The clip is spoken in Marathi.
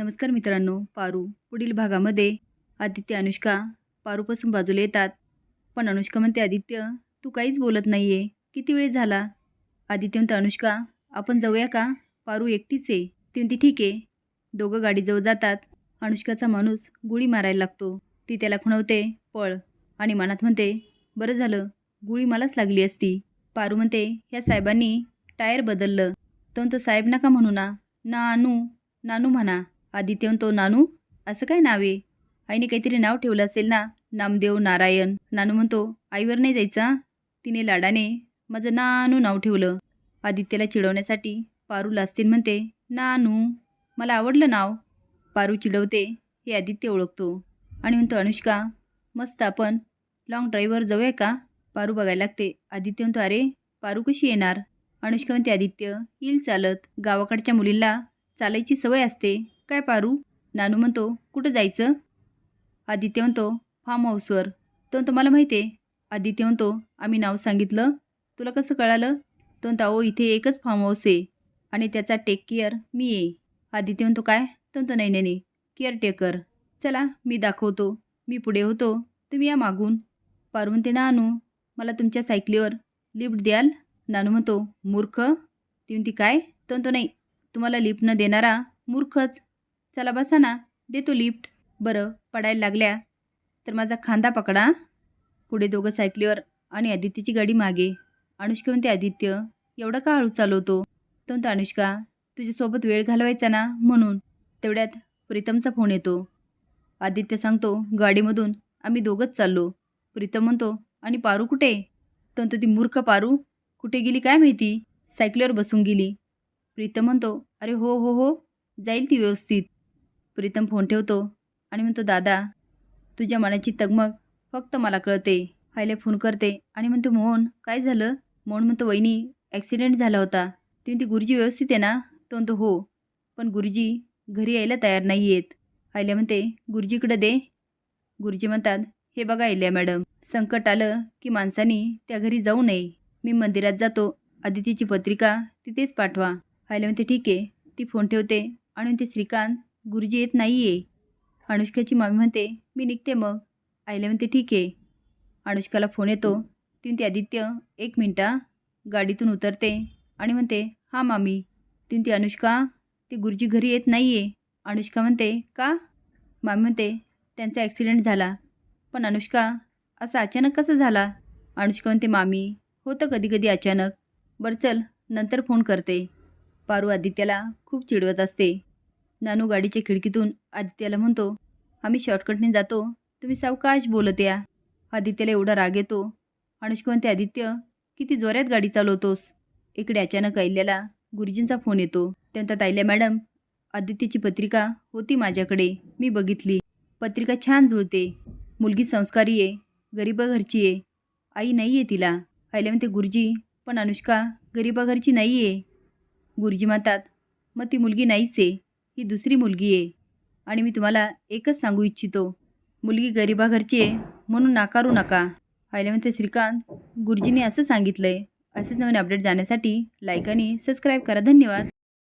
नमस्कार मित्रांनो पारू पुढील भागामध्ये. आदित्य अनुष्का पारूपासून बाजूला येतात. पण अनुष्का म्हणते आदित्य तू काहीच बोलत नाही आहे किती वेळ झाला? आदित्य म्हणते अनुष्का आपण जाऊया का? पारू एकटीच आहे. ती म्हणते ठीक आहे. दोघं गाडीजवळ जातात. अनुष्काचा माणूस गुळी मारायला लागतो. ती त्याला खुणवते पळ. आणि मनात म्हणते बरं झालं गुळी मलाच लागली असती. पारू म्हणते ह्या साहेबांनी टायर बदललं. तो म्हणतो साहेब नका म्हणू ना. नानू नानू म्हणा. आदित्य म्हणतो नानू असं काय नाव आहे? आईने काहीतरी नाव ठेवलं असेल ना? नामदेव नारायण. नानू म्हणतो आईवर नाही जायचा तिने लाडाने माझं नानू नाव ठेवलं. आदित्यला चिडवण्यासाठी पारू लाजतीन म्हणते नानू मला आवडलं नाव. पारू चिडवते हे आदित्य ओळखतो. आणि म्हणतो अनुष्का मस्त आपण लाँग ड्राईव्हवर जाऊया का? पारू बघायला लागते. आदित्य म्हणतो अरे पारू कशी येणार? अनुष्का म्हणते आदित्य येईल चालत. गावाकडच्या मुलींना चालायची सवय असते. काय पारू? नानू म्हणतो कुठं जायचं? आदित्य म्हणतो फार्म हाऊसवर तो म्हणतो मला माहिती आहे. आदित्य म्हणतो आम्ही नाव सांगितलं. तुला कसं कळालं? तो म्हणतो अहो इथे एकच फार्म हाऊस आहे. आणि त्याचा टेक केअर मी ये आदित्य म्हणतो काय? तो म्हणतो नाही नाही. केअरटेकर चला मी दाखवतो. मी पुढे होतो. तुम्ही या मागून. पारू म्हणते नानू मला तुमच्या सायकलीवर लिफ्ट द्याल? नानू म्हणतो मूर्ख. ती म्हणती काय? तो म्हणतो नाही. तुम्हाला लिफ्ट न देणारा मूर्खच. चला बसा ना देतो लिफ्ट. बरं पडायला लागल्या. तर माझा खांदा पकडा. पुढे दोघं सायकलीवर आणि आदित्यची गाडी मागे. अनुष्का म्हणते आदित्य एवढा का हळू चालवतो तो म्हणतो अनुष्का तुझ्यासोबत वेळ घालवायचा ना म्हणून. तेवढ्यात प्रीतमचा फोन येतो. आदित्य सांगतो गाडीमधून आम्ही दोघंच चाललो. प्रीतम म्हणतो आणि पारू कुठे? तो म्हणतो ती मूर्ख पारू. कुठे गेली काय माहिती? सायकलीवर बसून गेली. प्रीतम म्हणतो अरे हो हो हो जाईल ती व्यवस्थित. प्रीतम फोन ठेवतो आणि म्हणतो दादा तुझ्या मनाची तगमग फक्त मला कळते. फायले फोन करते आणि म्हणतो मोहन काय झालं? मोहन म्हणतो वहिनी ॲक्सिडेंट झाला होता. ती म्हणते गुरुजी व्यवस्थित आहे ना? तो म्हणतो हो पण गुरुजी घरी यायला तयार नाही आहेत आईला म्हणते गुरुजीकडे दे. गुरुजी म्हणतात हे बघा आयल्या मॅडम संकट आलं की माणसानी त्या घरी जाऊ नये. मी मंदिरात जातो. आदितीची पत्रिका तिथेच पाठवा. आईला म्हणते ठीक आहे. ती फोन ठेवते आणि म्हणते श्रीकांत गुरुजी येत नाही आहे अनुष्काची मामी म्हणते मी निघते मग. आईला म्हणते ठीक आहे. अनुष्काला फोन येतो. ती म्हणते आदित्य एक मिनटा गाडीतून उतरते आणि म्हणते हां मामी. ती म्हणते अनुष्का ते गुरुजी घरी येत नाही आहे अनुष्का म्हणते का? मामी म्हणते त्यांचा ॲक्सिडेंट झाला. पण अनुष्का असं अचानक कसं झाला? अनुष्का म्हणते मामी होतं कधी कधी अचानक. बरं चल नंतर फोन करते. पारू आदित्याला खूप चिडवत असते. नानू गाडीच्या खिडकीतून आदित्याला म्हणतो आम्ही शॉर्टकटने जातो. तुम्ही सावकाश बोलत या. आदित्याला एवढा राग येतो. अनुष्का म्हणते आदित्य किती जोरात गाडी चालवतोस. इकडे अचानक आयल्याला गुरुजींचा फोन येतो. त्यानंतर ऐल्या मॅडम आदित्यची पत्रिका होती माझ्याकडे. मी बघितली. पत्रिका छान जुळते. मुलगी संस्कारी आहे. गरिबा घरची आहे. आई नाही आहे तिला. आईला म्हणते गुरुजी पण अनुष्का गरिबा घरची नाही आहे गुरुजी म्हणतात मग ती मुलगी नाहीच आहे. ही दुसरी मुलगी आहे आणि मी तुम्हाला एकच सांगू इच्छितो. मुलगी गरिबाघरची आहे म्हणून नाकारू नका. आईला म्हणते श्रीकांत गुरुजींनी असं सांगितलं आहे असेच नवीन अपडेट जाण्यासाठी लाईक आणि सबस्क्राईब करा. धन्यवाद.